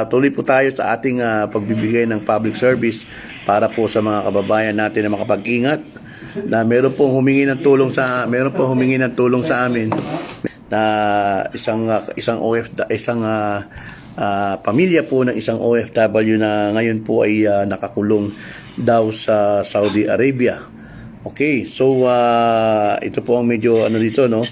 ah, tuloy po tayo sa ating ah, pagbibigay ng public service para po sa mga kababayan natin na makapag-ingat na meron pong humingi ng tulong sa meron pong humingi ng tulong sa amin na isang ah, isang OF isang ah, ah, pamilya po ng isang OFW na ngayon po ay ah, nakakulong daw sa Saudi Arabia. Okay, so ah, ito po ang medyo ano dito no.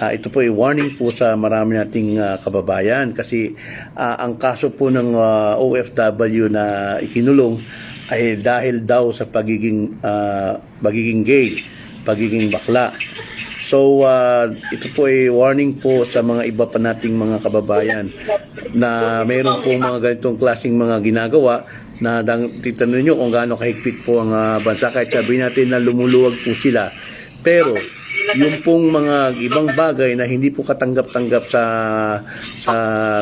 Ah, ito po ay warning po sa marami nating ah, kababayan kasi ah, ang kaso po ng ah, OFW na ikinulong ay dahil daw sa pagiging ah, pagiging gay, pagiging bakla. So, ah, ito po ay warning po sa mga iba pa nating mga kababayan na mayroon po mga ganitong klaseng mga ginagawa na dang, titanong nyo kung gaano kahigpit po ang ah, bansa kahit sabihin natin na lumuluwag po sila. Pero, yung pong mga ibang bagay na hindi po katanggap-tanggap sa sa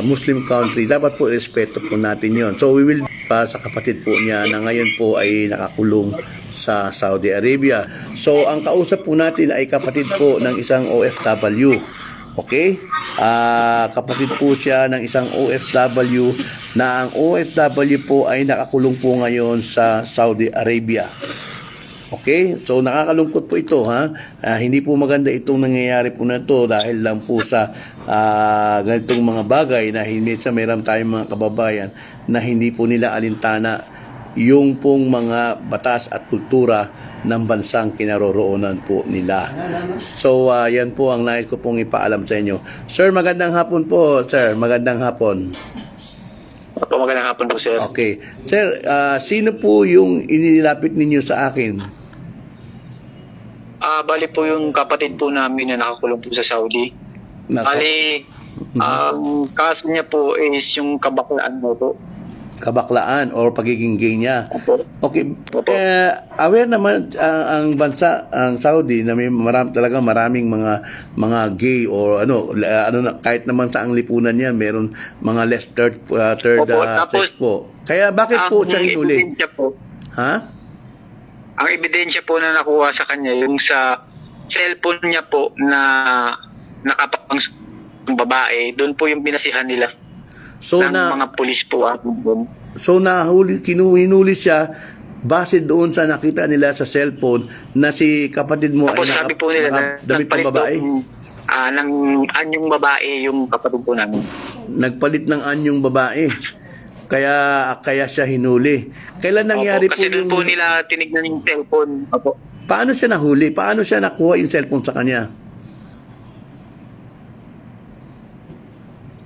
Muslim country, dapat po respeto po natin yon. So we will para sa kapatid po niya na ngayon po ay nakakulong sa Saudi Arabia. So ang kausap po natin ay kapatid po ng isang OFW. Okay? Ah, kapatid po siya ng isang OFW na ang OFW po ay nakakulong po ngayon sa Saudi Arabia. Okay? So nakakalungkot po ito ha. Ah, hindi po maganda itong nangyayari po na ito dahil lang po sa ah, ganitong mga bagay na hindi sa meron tayong mga kababayan na hindi po nila alintana yung pong mga batas at kultura ng bansang kinaroroonan po nila. So ah, yan po ang nais ko pong ipaalam sa inyo. Sir, magandang hapon po, sir. Magandang hapon. Opo, magandang hapon po, sir. Okay. Sir, ah, sino po yung inilapit ninyo sa akin? Ah, bali po yung kapatid po namin na nakakulong po sa Saudi. Nako. Bali, ang kaso niya po is yung kabaklaan mo po. kabaklaan or pagiging gay niya. Opo. Okay, Opo. eh, aware naman ang, ang bansa, ang Saudi na may maram, talaga maraming mga mga gay or ano la- ano na, kahit naman sa ang lipunan niya meron mga less third uh, third Opo, uh, tapos- sex po. Kaya bakit po siya hinuli? po, Ha? Ang ebidensya po na nakuha sa kanya, yung sa cellphone niya po na nakapang babae, doon po yung binasihan nila So ng na mga pulis po at doon. so nahuli kinuhinuli siya base doon sa nakita nila sa cellphone na si kapatid mo Tapos ay sabi po nila na damit nagpalit babae. ah, ng anyong babae yung kapatid po namin. nagpalit ng anyong babae. Kaya kaya siya hinuli. Kailan nangyari Opo, po kasi doon yung po nila tinignan yung cellphone. Opo. Paano siya nahuli? Paano siya nakuha yung cellphone sa kanya?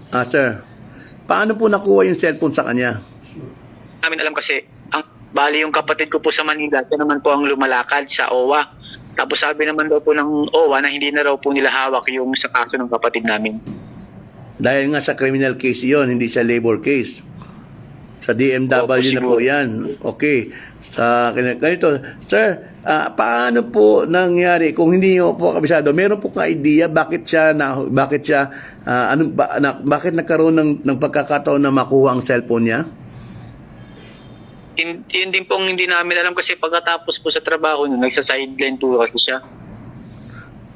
Ah, sir. Paano po nakuha yung cellphone sa kanya? namin alam kasi, ang bali yung kapatid ko po sa Manila, siya naman po ang lumalakad sa OWA. Tapos sabi naman daw po ng OWA na hindi na raw po nila hawak yung sa kaso ng kapatid namin. Dahil nga sa criminal case yon, hindi sa labor case. Sa DMW Opo, na po yan. Okay. Sa ganito, sir, ah, paano po nangyari kung hindi niyo po kabisado? Meron po ka idea bakit siya na bakit siya ah, ano ba, na, bakit nagkaroon ng ng pagkakataon na makuha ang cellphone niya? Yun, yun din pong hindi namin alam kasi pagkatapos po sa trabaho nun, nagsa-sideline po kasi siya.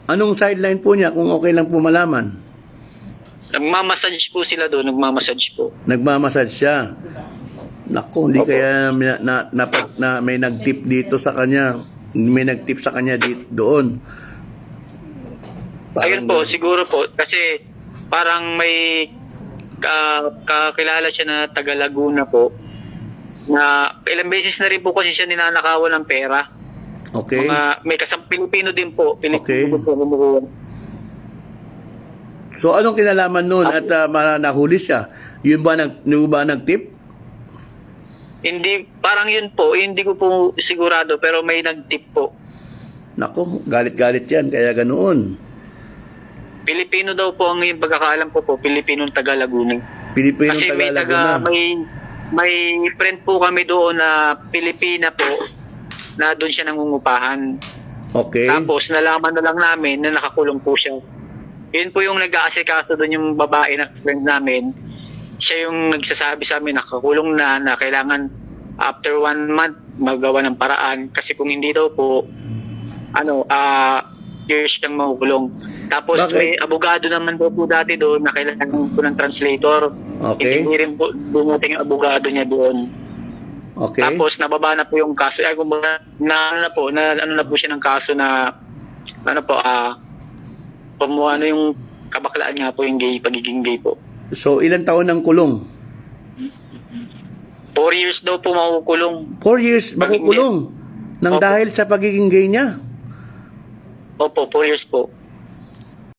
Anong sideline po niya kung okay lang po malaman? Nagmamassage po sila doon, nagmamassage po. Nagmamassage siya. Nako, hindi Opo. kaya na, na, na, na may nag-tip dito sa kanya. May nag-tip sa kanya dito, doon. Ayun po, siguro po, kasi parang may ka, kakilala siya na taga Laguna po na ilang beses na rin po kasi siya ninanakawan ng pera. Okay. Mga, may kasang Pilipino din po. Pilipino Okay. po po. po. So anong kinalaman noon at uh, nahuli siya? Yun ba nag yung ba nag-tip? Hindi, parang yun po, hindi ko po sigurado pero may nag-tip po. Nako, galit-galit 'yan kaya ganoon. Pilipino daw po ang yung pagkakaalam ko po, Pilipinong taga Laguna. Pilipino Kasi may taga taga, Laguna. may, may friend po kami doon na Pilipina po na doon siya nangungupahan. Okay. Tapos nalaman na lang namin na nakakulong po siya. Yun po yung nag-aasikaso doon yung babae na friend namin. Siya yung nagsasabi sa amin nakakulong na na kailangan after one month magawa ng paraan kasi kung hindi daw po ano ah years siyang makukulong. Tapos Bakit? may abogado naman daw po dati doon na kailangan po ng translator. Okay. Hindi rin po dumating yung abogado niya doon. Okay. Tapos nababa na po yung kaso. Ay, kumbaga, na ano na po, na ano na po siya ng kaso na ano po, ah, kung ano yung kabaklaan nga po yung gay, pagiging gay po. So, ilang taon ng kulong? Four years daw po makukulong. Four years makukulong. Nang Opo. dahil sa pagiging gay niya. Opo, four years po.